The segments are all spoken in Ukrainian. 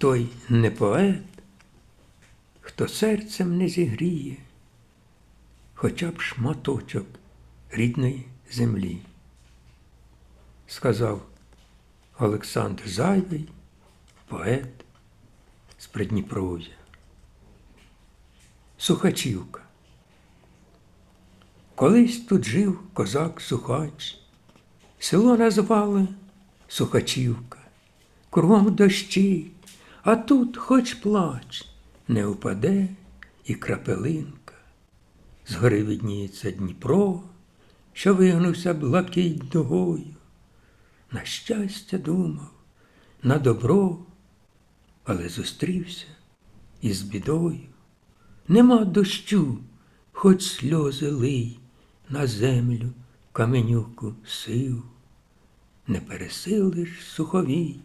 той не поет, хто серцем не зігріє, хоча б шматочок рідної землі, сказав Олександр Зайвий, поет з Придніпров'я. Сухачівка. Колись тут жив козак Сухач. Село назвали Сухачівка. Кругом дощі, а тут хоч плач, не впаде і крапелинка. Згори видніється Дніпро, що вигнувся блакить дугою. На щастя думав, на добро, але зустрівся із бідою. Нема дощу, хоч сльози лий на землю каменюку сив. Не пересилиш суховій,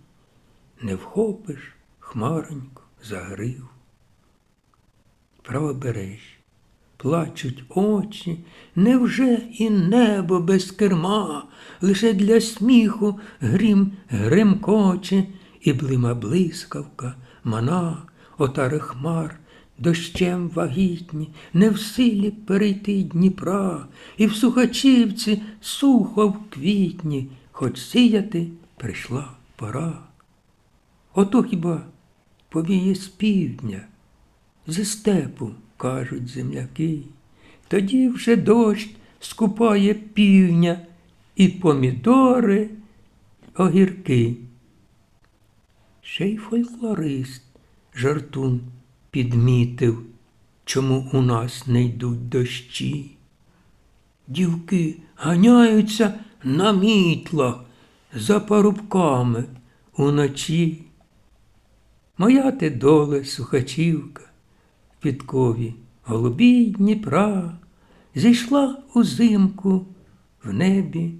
не вхопиш хмароньку за грив. Правобережжя, плачуть очі, невже і небо без керма, лише для сміху грім гремкоче, і блима блискавка, мана, отари хмар, дощем вагітні, не в силі перейти Дніпра, і в Сухачівці сухо в квітні, хоч сіяти прийшла пора. Ото хіба повіє з півдня, зі степу, кажуть земляки, тоді вже дощ скупає півня і помідори, огірки. Ще й фольклорист жартун підмітив, чому у нас не йдуть дощі. Дівки ганяються на мітлах за парубками уночі. Моя ти доле сухачівка в підкові голубій Дніпра зійшла узимку в небі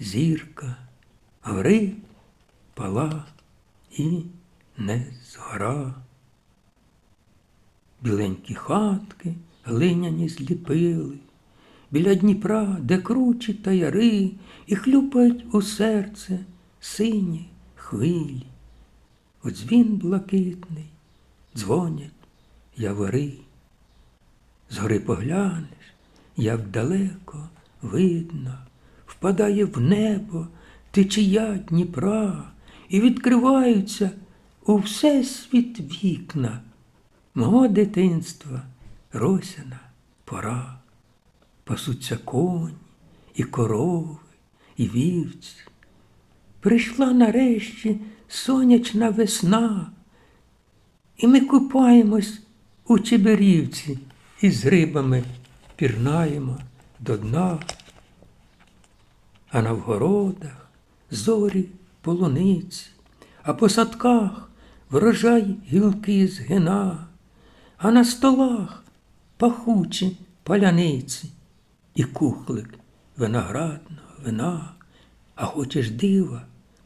зірка, гори пала і не згора. Біленькі хатки глиняні зліпили, біля Дніпра, де кручі та яри, і хлюпають у серце сині хвилі. У дзвін блакитний дзвонять явори. Згори поглянеш, як далеко видно, впадає в небо течія Дніпра, і відкриваються у всесвіт вікна мого дитинства росяна пора. Пасуться коні і корови, і вівці. Прийшла нарешті сонячна весна, і ми купаємось у Чеберівці і з рибами пірнаємо до дна. А на вгородах зорі полуниці, а по садках врожай гілки згина, а на столах пахучі паляниці і кухлик виноградного вина, а хочеш дива,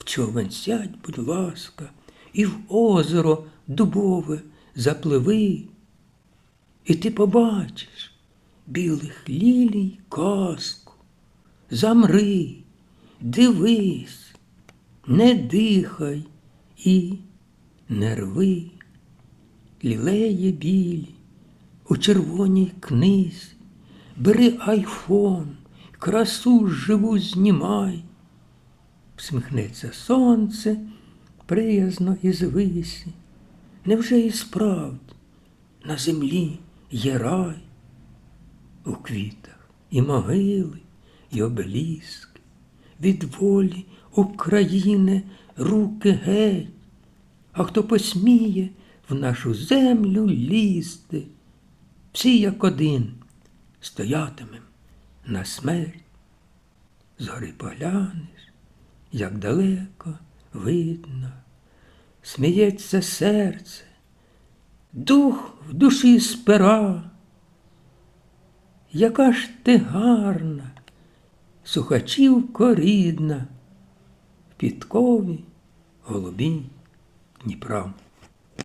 човен сядь, будь ласка, і в озеро дубове запливи, і ти побачиш білих лілій казку. Замри, дивись, не дихай і не рви, лілеє білі у червоній книзі, бери айфон, красу живу знімай. Всміхнеться сонце приязно і звисі. Невже і справді на землі є рай? У квітах і могили, і обеліски, від волі України руки геть, а хто посміє в нашу землю лізти, всі як один стоятимем на смерть. Згори поглянеш, як далеко видно, сміється серце, дух в душі спира. Яка ж ти гарна, сухачівко рідна, в підкові голубі Дніпра.